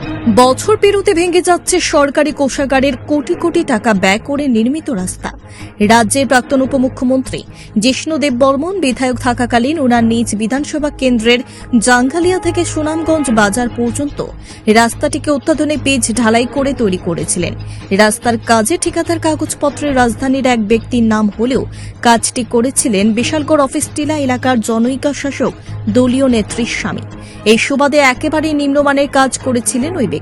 Thank you. বছর পেরোতে ভেঙে যাচ্ছে সরকারি কোষাগারের কোটি কোটি টাকা ব্যয় করে নির্মিত রাস্তা। রাজ্যের প্রাক্তন উপমুখ্যমন্ত্রী জিষ্ণু দেব বর্মন, বিধায়ক থাকাকালীন ওনার নিজ বিধানসভা কেন্দ্রের জাঙ্গালিয়া থেকে সুনামগঞ্জ বাজার পর্যন্ত রাস্তাটিকে অত্যাধুনিক পিচ ঢালাই করে তৈরি করেছিলেন। রাস্তার কাজে ঠিকাদার কাগজপত্রের রাজধানীর এক ব্যক্তির নাম হলেও কাজটি করেছিলেন বিশালগড় অফিস টিলা এলাকার জনৈকা শাসক দলীয় নেত্রীর স্বামী। এই সুবাদে একেবারে নিম্নমানের কাজ করেছিলেন ওই ব্যক্তি।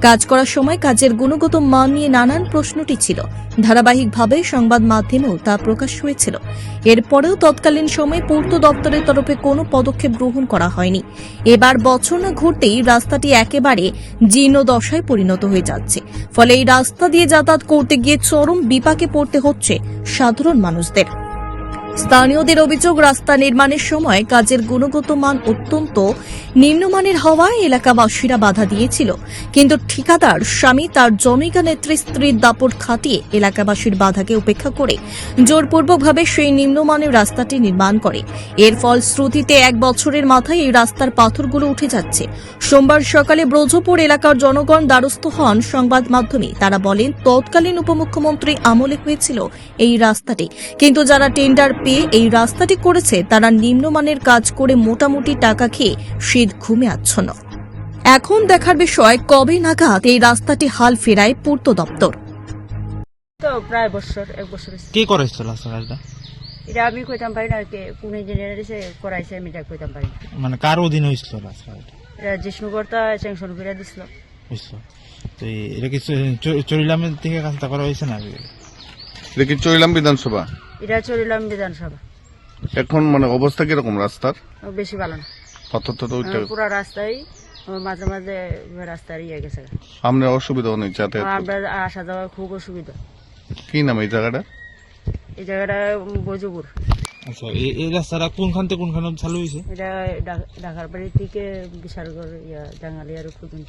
কাজ করার সময় কাজের গুণগত মান নিয়ে নানান প্রশ্নটি ছিল। ধারাবাহিকভাবে সংবাদ মাধ্যমেও তা প্রকাশ হয়েছিল। এরপরেও তৎকালীন সময়ে পূর্ত দপ্তরের তরফে কোনো পদক্ষেপ গ্রহণ করা হয়নি। এবার বছর না ঘুরতেই রাস্তাটি একেবারে জীর্ণ দশায় পরিণত হয়ে যাচ্ছে। ফলে এই রাস্তা দিয়ে যাতায়াত করতে গিয়ে চরম বিপাকে পড়তে হচ্ছে সাধারণ মানুষদের। স্থানীয়দের অভিযোগ, রাস্তা নির্মাণের সময় কাজের গুণগত মান অত্যন্ত নিম্নমানের হওয়ায় এলাকাবাসীরা বাধা দিয়েছিল। কিন্তু ঠিকাদার স্বামী তার জনৈকা নেত্রী স্ত্রীর দাপট খাটিয়ে এলাকাবাসীর বাধাকে উপেক্ষা করে জোরপূর্বকভাবে সেই নিম্নমানের রাস্তাটি নির্মাণ করে। এর ফলশ্রুতিতে এক বছরের মাথায় এই রাস্তার পাথরগুলো উঠে যাচ্ছে। সোমবার সকালে ব্রজপুর এলাকার জনগণ দ্বারস্থ হন সংবাদ মাধ্যমে। তারা বলেন, তৎকালীন উপমুখ্যমন্ত্রী আমলে হয়েছিল এই রাস্তাটি। কিন্তু যারা টেন্ডার পেয়ে এই রাস্তাটি করেছে তারা নিম্নমানের কাজ করে মোটামুটি টাকা খেয়ে শীত ঘুমে আচ্ছন্ন। এখন দেখার বিষয় কবে নাগাদ এই রাস্তাটি হাল ফেরায় পূর্ত দপ্তর? তো প্রায় বছর এক বছর হইছে। করেছিল রাস্তা কাজটা এটা আমি কইতাম পারি না কে কোন ইঞ্জিনিয়ার এসে করাইছে আমি এটা কইতাম পারি না। মানে কার অধীনে হয়েছিল রাস্তা এটা? জিষ্ণুকর্তা স্যাংশন করে দিছিল। বুঝছ। তো এটা কি চরিলামের থেকে কাজটা করা হয়েছে না এটা কি চইলাম বিধানসভা? এটা চলিলাম বিধানসভা। এখন মানে অবস্থা কীরকম রাস্তার? বেশি ভালো না। পাথর তো আহ, পুরা রাস্তায় মাঝে মাঝে রাস্তার ইয়ে গেছে। সামনে অসুবিধা অনেক যাতায়াত আমরা আসা যাওয়া খুব অসুবিধা। কি নাম এই জায়গাটা? এই জায়গাটা বজুপুর আচ্ছা এই- এই রাস্তাটা কোনখান থেকে কোনখানে চালু হয়েছে? এটা ঢাকার বাড়ি থেকে বিশালগড় ইয়া জাঙ্গালিয়ার পর্যন্ত